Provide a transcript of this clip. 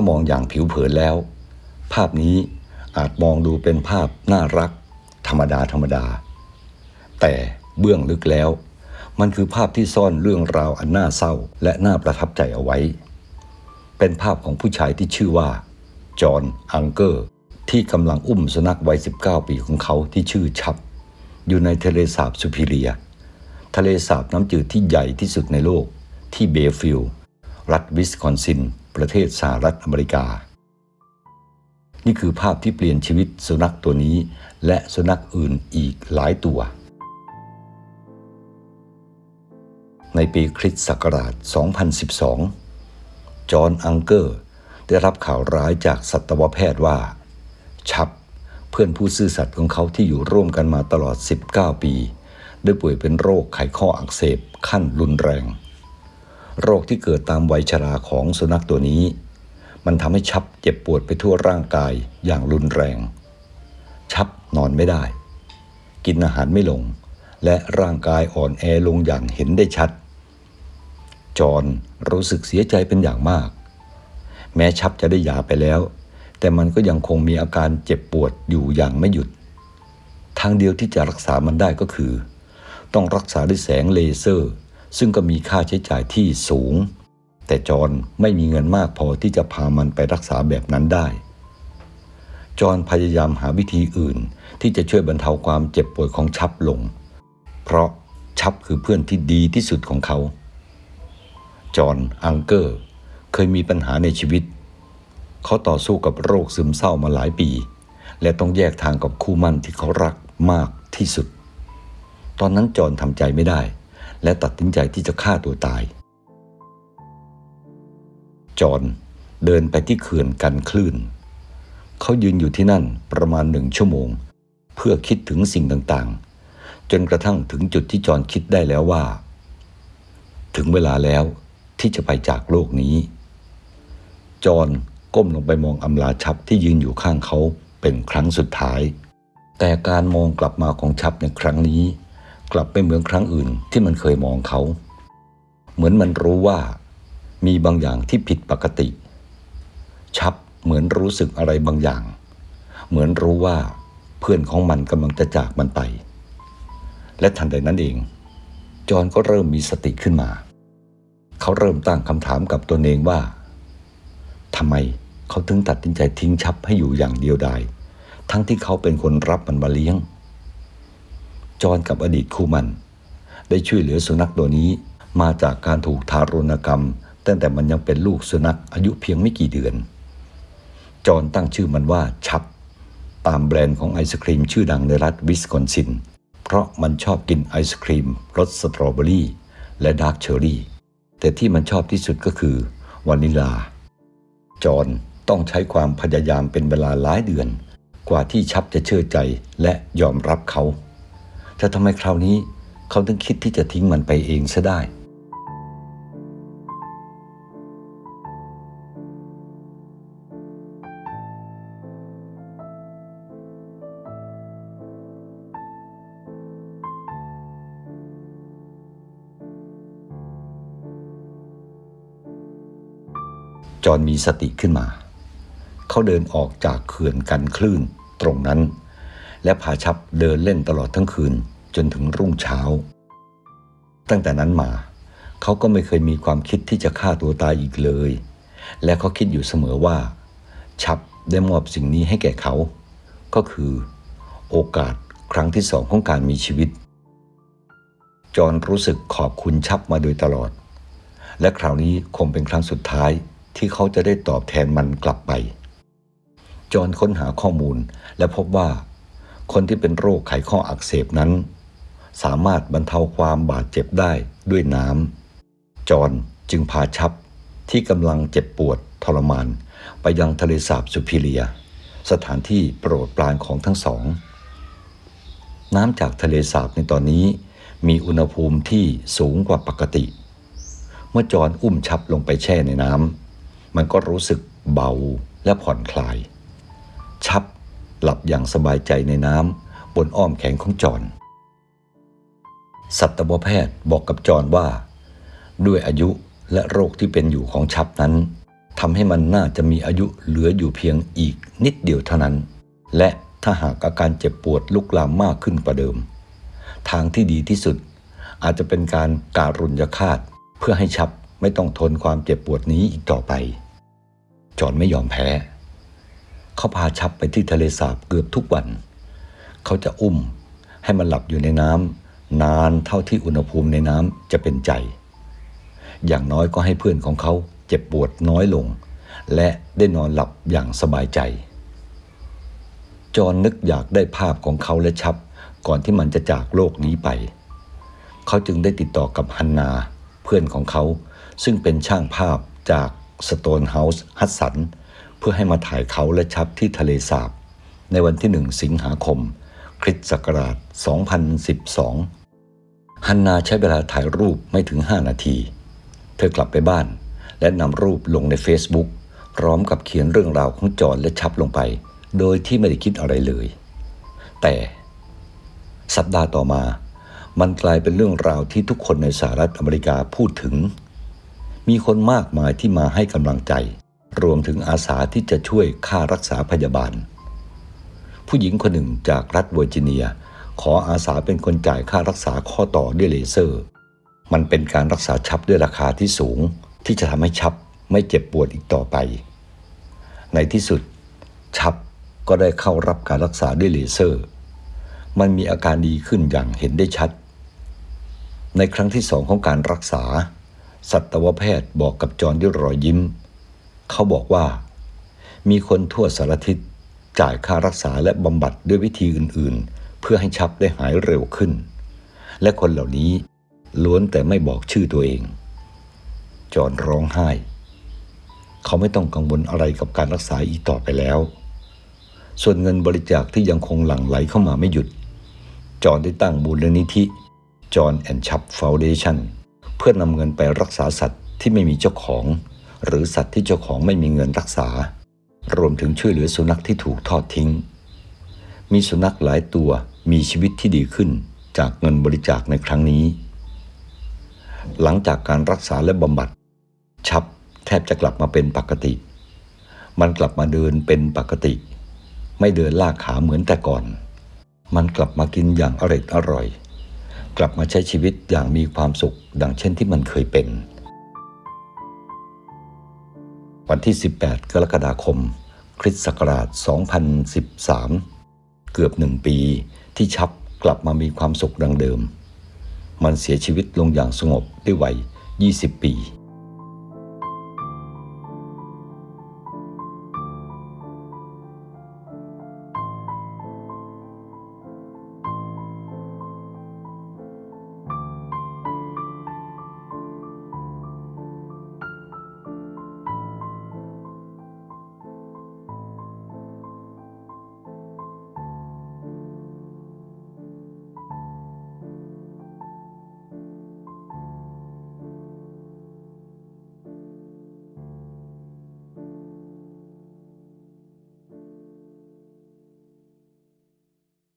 ถ้ามองอย่างผิวเผินแล้ว ภาพนี้อาจมองดูเป็นภาพน่ารัก ธรรมดาธรรมดา แต่เบื้องลึกแล้ว มันคือภาพที่ซ่อนเรื่องราวอันน่าเศร้าและน่าประทับใจเอาไว้ เป็นภาพของผู้ชายที่ชื่อว่า จอห์นอังเกอร์ ที่กำลังอุ้มสุนัขวัย 19 ปีของเขาที่ชื่อชับ อยู่ในทะเลสาบซูพิเลีย ทะเลสาบน้ำจืดที่ใหญ่ที่สุดในโลกที่เบฟิลด์ รัฐวิสคอนซิน ประเทศสหรัฐอเมริกา นี่คือภาพที่เปลี่ยนชีวิตสุนัขตัวนี้ และสุนัขอื่นอีกหลายตัว ในปีคริสต์ศักราช 2012 จอห์นอังเกอร์ได้รับข่าวร้ายจากสัตวแพทย์ว่า ชับ เพื่อนผู้ซื่อสัตย์ของเขาที่อยู่ร่วมกันมาตลอด 19 ปี ได้ป่วยเป็นโรคไขข้ออักเสบขั้นรุนแรง โรคที่เกิดตามวัยชราของสุนัขตัวนี้ มันทำให้ชับเจ็บปวดไปทั่วร่างกายอย่างรุนแรง ชับนอนไม่ได้ กินอาหารไม่ลง และร่างกายอ่อนแอลงอย่างเห็นได้ชัด จอนรู้สึกเสียใจเป็นอย่างมาก แม้ชับจะได้ยาไปแล้ว แต่มันก็ยังคงมีอาการเจ็บปวดอยู่อย่างไม่หยุด ทางเดียวที่จะรักษามันได้ก็คือ ต้องรักษาด้วยแสงเลเซอร์ ซึ่งก็มีค่าใช้จ่ายที่สูง แต่จอห์นไม่มีเงินมากพอที่จะพามันไปรักษาแบบนั้นได้ จอห์นพยายามหาวิธีอื่นที่จะช่วยบรรเทาความเจ็บปวดของชับลง เพราะชับคือเพื่อนที่ดีที่สุดของเขา จอห์นอังเกอร์ เคยมีปัญหาในชีวิต เขาต่อสู้กับโรคซึมเศร้ามาหลายปี และต้องแยกทางกับคู่มั่นที่เขารักมากที่สุด ตอนนั้นจอห์นทำใจไม่ได้ และตัดสินใจที่จะฆ่าตัวตาย จอห์นเดินไปที่เขื่อนกันคลื่น เขายืนอยู่ที่นั่นประมาณหนึ่งชั่วโมง เพื่อคิดถึงสิ่งต่างๆ จนกระทั่งถึงจุดที่จอห์นคิดได้แล้วว่า ถึงเวลาแล้วที่จะไปจากโลกนี้ จอห์นก้มลงไปมองอำลาชับที่ยืนอยู่ข้างเขาเป็นครั้งสุดท้าย แต่การมองกลับมาของชับในครั้งนี้ กลับไม่เหมือนครั้งอื่นที่มันเคยมองเขา เหมือนมันรู้ว่า มีบางอย่างที่ผิดปกติ ชับเหมือนรู้สึกอะไรบางอย่าง เหมือนรู้ว่าเพื่อนของมันกำลังจะจากมันไป และทันใดนั้นเอง จอห์นก็เริ่มมีสติขึ้นมา เขาเริ่มตั้งคำถามกับตัวเองว่าทำไมเขาถึงตัดสินใจทิ้งชับให้อยู่อย่างเดียวดายทั้งที่เขาเป็นคนรับมันมาเลี้ยง จอห์นกับอดีตคู่มัน ได้ช่วยเหลือสุนัขตัวนี้ มาจากการถูกทารุณกรรม ตั้งแต่มันยังเป็นลูกสุนัขอายุเพียงไม่กี่เดือน จอห์นตั้งชื่อมันว่าชับ ตามแบรนด์ของไอศครีมชื่อดังในรัฐวิสคอนซิน เพราะมันชอบกินไอศครีมรสสตรอเบอรี่และดาร์กเชอร์รี่ แต่ที่มันชอบที่สุดก็คือวานิลา จอห์นต้องใช้ความพยายามเป็นเวลาหลายเดือน กว่าที่ชับจะเชื่อใจและยอมรับเขา แต่ทำไมคราวนี้เขาถึงคิดที่จะทิ้งมันไปเองซะได้ จอนมีสติขึ้นมา เขาเดินออกจากเขื่อนกันคลื่นตรงนั้น และพาชับเดินเล่นตลอดทั้งคืนจนถึงรุ่งเช้า ตั้งแต่นั้นมา เขาก็ไม่เคยมีความคิดที่จะฆ่าตัวตายอีกเลย และเขาคิดอยู่เสมอว่า ชับได้มอบสิ่งนี้ให้แก่เขา ก็คือ โอกาสครั้งที่สองของการมีชีวิต จอห์นรู้สึกขอบคุณชับมาโดยตลอด และคราวนี้คงเป็นครั้งสุดท้ายที่เขาจะได้ตอบแทนมันกลับไป จอห์นค้นหาข้อมูลและพบว่า คนที่เป็นโรคไขข้ออักเสบนั้น สามารถบรรเทาความบาดเจ็บได้ด้วยน้ำจอนจึงพาชับที่กำลังเจ็บปวดทรมาน ไปยังทะเลสาบสุพิเลีย สถานที่โปรดปรานของทั้งสอง น้ำจากทะเลสาบในตอนนี้ มีอุณหภูมิที่สูงกว่าปกติ เมื่อจอนอุ้มชับลงไปแช่ในน้ำมันก็รู้สึกเบาและผ่อนคลาย ชับ หลับอย่างสบายใจในน้ำบนอ้อมแขนของจอห์นสัตวแพทย์บอกกับจอห์นว่า ด้วยอายุและโรคที่เป็นอยู่ของชับนั้นทำให้มันน่าจะมีอายุเหลืออยู่เพียงอีกนิดเดียวเท่านั้น และถ้าหากอาการเจ็บปวดลุกลามมากขึ้นกว่าเดิม ทางที่ดีที่สุด อาจจะเป็นการการุญยฆาตเพื่อให้ชับไม่ต้องทนความเจ็บปวดนี้อีกต่อไป จอนไม่ยอมแพ้ เขาพาชับไปที่ทะเลสาบเกือบทุกวัน เขาจะอุ้มให้มันหลับอยู่ในน้ำนานเท่าที่อุณหภูมิในน้ำจะเป็นใจ อย่างน้อยก็ให้เพื่อนของเขาเจ็บปวดน้อยลง และได้นอนหลับอย่างสบายใจ จอนนึกอยากได้ภาพของเขาและชับก่อนที่มันจะจากโลกนี้ไป เขาจึงได้ติดต่อกับฮันนาเพื่อนของเขา ซึ่งเป็นช่างภาพจากสโตนเฮาส์ฮัตสัน เพื่อให้มาถ่ายเขาและชับที่ทะเลสาบ ในวันที่หนึ่งสิงหาคม คริสต์ศักราช 2012 ฮันนาใช้เวลาถ่ายรูปไม่ถึง 5 นาที เธอกลับไปบ้าน และนำรูปลงใน Facebook พร้อมกับเขียนเรื่องราวของจอนและชับลงไป โดยที่ไม่ได้คิดอะไรเลย แต่สัปดาห์ต่อมา มันกลายเป็นเรื่องราวที่ทุกคนในสหรัฐอเมริกาพูดถึง มีคนมากมายที่มาให้กำลังใจ รวมถึงอาสาที่จะช่วยค่ารักษาพยาบาล ผู้หญิงคนหนึ่งจากรัฐเวอร์จิเนีย ขออาสาเป็นคนจ่ายค่ารักษาข้อต่อด้วยเลเซอร์ มันเป็นการรักษาชับด้วยราคาที่สูง ที่จะทำให้ชับไม่เจ็บปวดอีกต่อไป ในที่สุด ชับก็ได้เข้ารับการรักษาด้วยเลเซอร์ มันมีอาการดีขึ้นอย่างเห็นได้ชัด ในครั้งที่สองของการรักษา สัตวแพทย์บอกกับจอห์นด้วยรอยยิ้ม เขาบอกว่า มีคนทั่วสารทิศจ่ายค่ารักษาและบำบัดด้วยวิธีอื่นๆ เพื่อให้ชับได้หายเร็วขึ้น และคนเหล่านี้ล้วนแต่ไม่บอกชื่อตัวเอง จอห์นร้องไห้ เขาไม่ต้องกังวลอะไรกับการรักษาอีกต่อไปแล้ว ส่วนเงินบริจาคที่ยังคงหลั่งไหลเข้ามาไม่หยุด จอห์นได้ตั้งมูลนิธิจอห์นแอนชับฟาวเดชันเพื่อนำเงินไปรักษาสัตว์ที่ไม่มีเจ้าของ หรือสัตว์ที่เจ้าของไม่มีเงินรักษา รวมถึงช่วยเหลือสุนัขที่ถูกทอดทิ้ง มีสุนัขหลายตัวมีชีวิตที่ดีขึ้นจากเงินบริจาคในครั้งนี้ หลังจากการรักษาและบำบัด ชับแทบจะกลับมาเป็นปกติ มันกลับมาเดินเป็นปกติ ไม่เดินลากขาเหมือนแต่ก่อน มันกลับมากินอย่างอร่อยอร่อย กลับมาใช้ชีวิตอย่างมีความสุข ดังเช่นที่มันเคยเป็น วันที่ 18 กรกฎาคม คริสต์ศักราช 2013 เกือบหนึ่งปีที่ชับกลับมามีความสุขดังเดิม มันเสียชีวิตลงอย่างสงบด้วยวัย 20 ปี